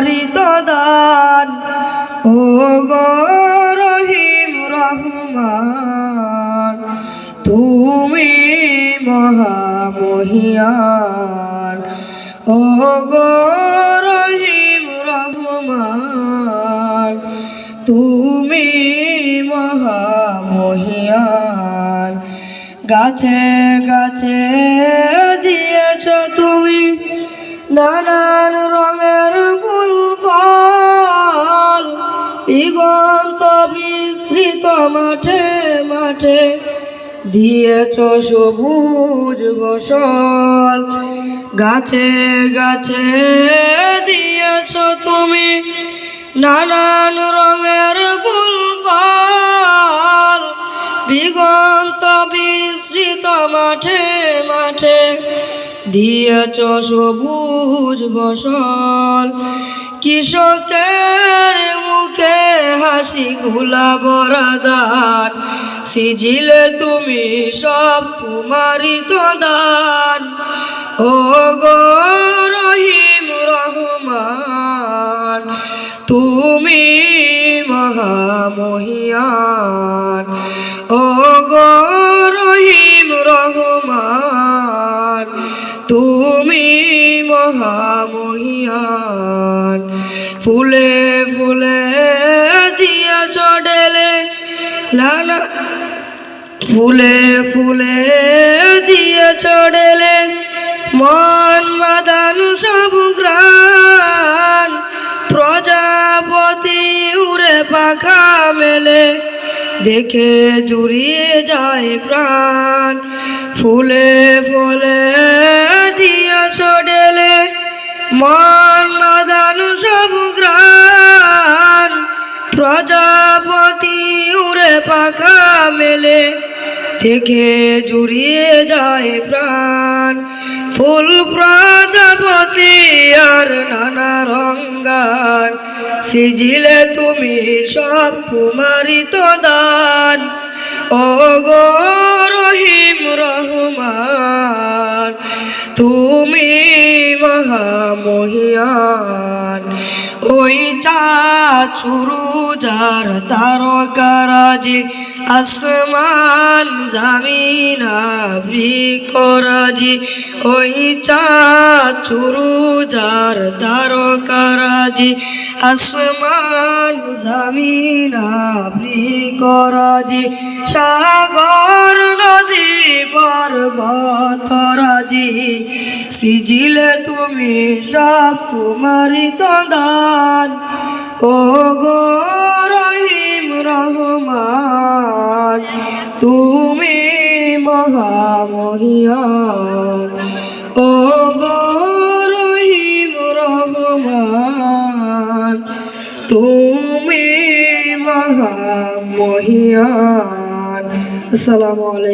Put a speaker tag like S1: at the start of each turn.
S1: তোমারই তো দান ও গো রহিম রহমান, তুমি মহামহিয়ান। ও গো রহিম রহমান, তুমি মহামহিয়ান। গাছে গাছে দিয়েছ তুমি নানান দিগন্ত বিস্তৃত মাঠে মাঠে দিয়েছ সবুজ বসল। গাছে গাছে দিয়েছ তুমি নানান রঙের ফুল ফল দিগন্ত বিস্তৃত মাঠে মাঠে দিয়েছ সবুজ বসল। কৃষকের মুখে হাসি গুলা বরাদান সিজিলে তুমি সব তোমারই তো দান। ও গো রহিম রহমান, তুমি মহামহিয়ান। ও গো রহিম রহমান, তুমি মহামহিয়ান। ফুলে ফুলে লালা ফুলে ফুলে দিয়ে চড়েলে মন মাদান সব প্রজাপতি উড়ে পাখা মেলে, দেখে জুড়িয়ে যায় প্রাণ। ফুলে ফুলে দিয়ে চড়েলে মন মেলে। থেকে জুড়িয়ে যায় প্রাণ। ফুল প্রজাপতি আর নানা রঙ্গার সিজিলে তুমি সব তোমারই তো দান। ও রহিম রহমান, তুমি মহামহিয়ান ওই চুরু যার তারকারাজি আসমান জামিনা বিকরাজি ওই চুরু যার তারকারাজি আসমান জামিনা বিকরাজি সাগর নদী পর্বতরাজি সিজিলে তুমি সব তোমারই তো দান ও গো রহিম রহমান, তুমি মহামহিয়ান। ও গো রহিম রহমান, তুমি মহামহিয়ান। আসসালামু আলাইকুম।